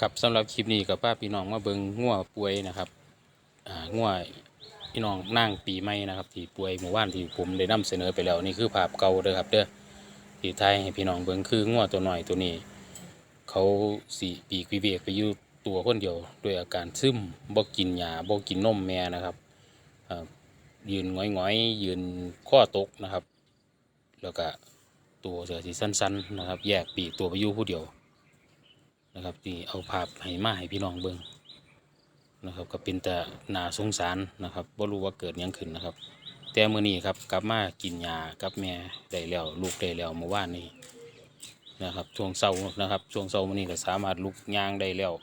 ครับสำหรับคลิปนี้กับป้าพี่น้องมาเบิงง่วป่วยนะครับอ่าง่วพี่น้องนั่งปีใหม่นะครับที่ป่วยเมื่อวานที่ผมได้นำเสนอไปแล้วนี่คือภาพเก่าเด้อครับเด้อที่ไทยให้พี่น้องเบิงคือง่วตัวหน่อยตัวนี้ เขาสี่ปีกวิเวกไปอยู่ตัวคนเดียวด้วยอาการซึมบ่กินยาบ่กินนมแม่นะครับยืนหงอยๆยืนข้อตกนะครับ แล้วก็ตัวเสือสีสั้น ๆ นะครับ แยกปีกตัวไปอยู่ผู้เดียว นะครับที่เอาภาพให้มาให้พี่น้องเบิ่งนะครับก็เป็นแต่หนาสงสารนะครับบ่รู้ว่าเกิดยังขึ้นนะครับ แต่มื้อนี้ครับกลับมากินยากับแม่ได้แล้วลูกได้แล้วเมื่อวานนี้นะครับช่วงเช้านะครับช่วงเช้ามื้อนี้ก็สามารถลุกย่างได้แล้ว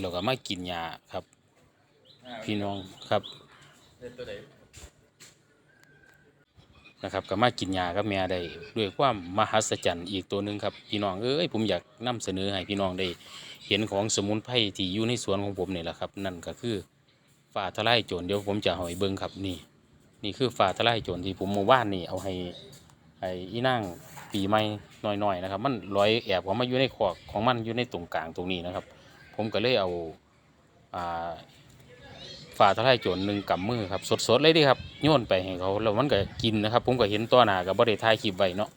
แล้วก็มากินยาครับ พี่น้องครับ นะครับก็มากินยากับแม่ได้ด้วยความมหัศจรรย์อีกตัวหนึ่งครับพี่น้องเอ้ยผมอยากนำเสนอให้พี่น้องได้เห็นของสมุนไพรที่อยู่ในสวนของผมนี่แหละครับ นั่นก็คือฝ่าทลายโจรเดี๋ยวผมจะเอาให้เบิ้งครับนี่ นี่คือฝ่าทลายโจรที่ผมเมื่านนี่เอาให้ให้อีนั่งปีใหม่หน่อยๆนะครับ มันลอยแอบข้ามาอยู่ในขอกของมันอยู่ในตรงกลางตรงนี้นะครับ ผมก็เลยเอาอ่า ฝ่าทลายโจรหนึ่งกำมือครับสดๆเลยดิครับโยนไปให้เขาแล้วมันก็กินนะครับ ผมก็เห็นตัวหนากับบ่ได้ายคลิปไว้เนาะ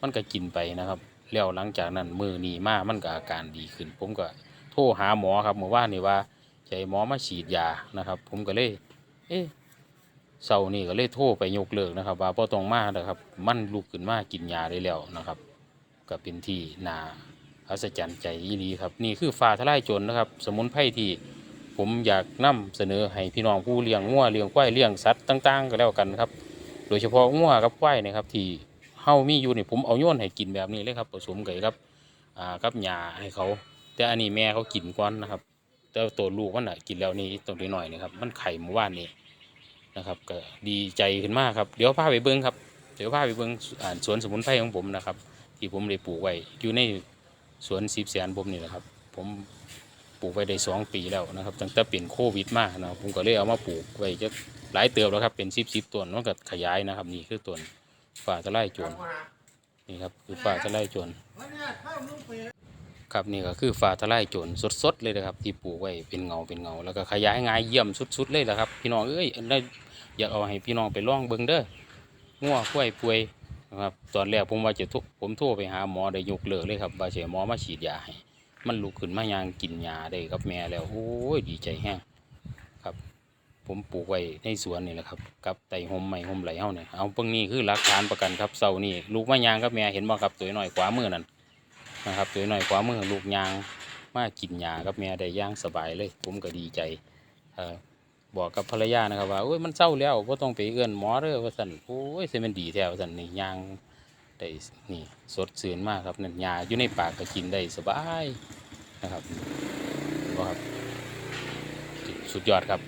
มันก็กินไปนะครับแล้วหลังจากนั้นมือนีมามันก็อาการดีขึ้น ผมก็โทรหาหมอครับเมื่อว่านนี่ว่าใจะให้หมอมาฉีดยานะครับ ผมก็เลยเอ๊ะเสาร์นี่ก็เลยโทรไปยกเลิกนะครับ ว่าพ่ต้องมานะครับ มันลุกขึ้นมากินยาได้แล้วนะครับ ก็เป็นที่นาอัศจรรย์ใจอีหลีครับ นี่คือฝ่าทลายโจรนะครับ สมุนไพรที่ ผมอยากนำเสนอให้พี่น้องผู้เลี้ยงงัวเลี้ยงควายเลี้ยงสัตว์ต่าง ๆ ก็แล้วกันครับ โดยเฉพาะงัวกับควายนะครับ ที่เฮามีอยู่นี่ผมเอาโยนให้กินแบบนี้เลยครับผสมกับครับอ่ากับหญ้าให้เขา แต่อันนี้แม่เขากินก่อนนะครับ แต่ตัวลูกมันอะกินแล้วนี่ตัวน้อยๆนะครับมันไข่เมื่อวานนี้นะครับ ก็ดีใจขึ้นมากครับเดี๋ยวพาไปเบิ้งครับเดี๋ยวพาไปเบิ้งอ่าสวนสมุนไพรของผมนะครับ ที่ผมได้ปลูกไว้อยู่ในสวนสิบแสนผมนี่แหละครับ ผม ปลูกไว้ได้สองปีแล้วนะครับตั้งแต่เป็นโควิดมานะผมก็เลยเอามาปลูกไว้จะหลายเติบแล้วครับเป็นสิบสิบต้นมันก็ขยายนะครับนี่คือต้นฝ่าทะไลโจรนี่ครับคือฝ่าทะไลโจรครับนี่ก็คือฝ่าทะไลโจรสดๆเลยนะครับ ที่ปลูกไว้เป็นเงาเป็นเงาแล้วก็ขยายง่ายเยี่ยมสุดๆเลยนะครับ พี่น้องเอ้ยอันนี้อยากเอาให้พี่น้องไปล่องเบิ่งเด้องัวกล้วยป่วยนะครับตอนแรกผมว่าจะโทรผมโทรไปหาหมอได้ยกเลิกเลยครับว่าจะหมอมาฉีดยาให้ มันลุกขึ้นมายางกินยาได้กับแม่แล้วโอ้ยดีใจแฮงครับ ผมปลูกไว้ในสวนนี่แหละครับ กับไต่หมใหม่หมไหลเฮาเนี่ยเอาเพิ่งนี้คือหลักฐานประกันครับเสานี่ลูกมายางกับแม่เห็นบ่ครับตัวหน้อยขวามือนั่นนะครับตัวหน้อยขวามือลูกยางมากินยากับแม่ได้ย่างสบายเลย ผมก็ดีใจเออบอกกับภรรยานะครับว่าโอ้ยมันเศร้าแล้วก็ต้องไปเอื้อนหมอเด้อว่าสันโอ้ยเสมันดีแท้ว่าสันนี่ยาง ได้นี่สดชื่นมากครับนั่นยาอยู่ในปากก็กินได้สบายนะครับก็ครับสุดยอดครับ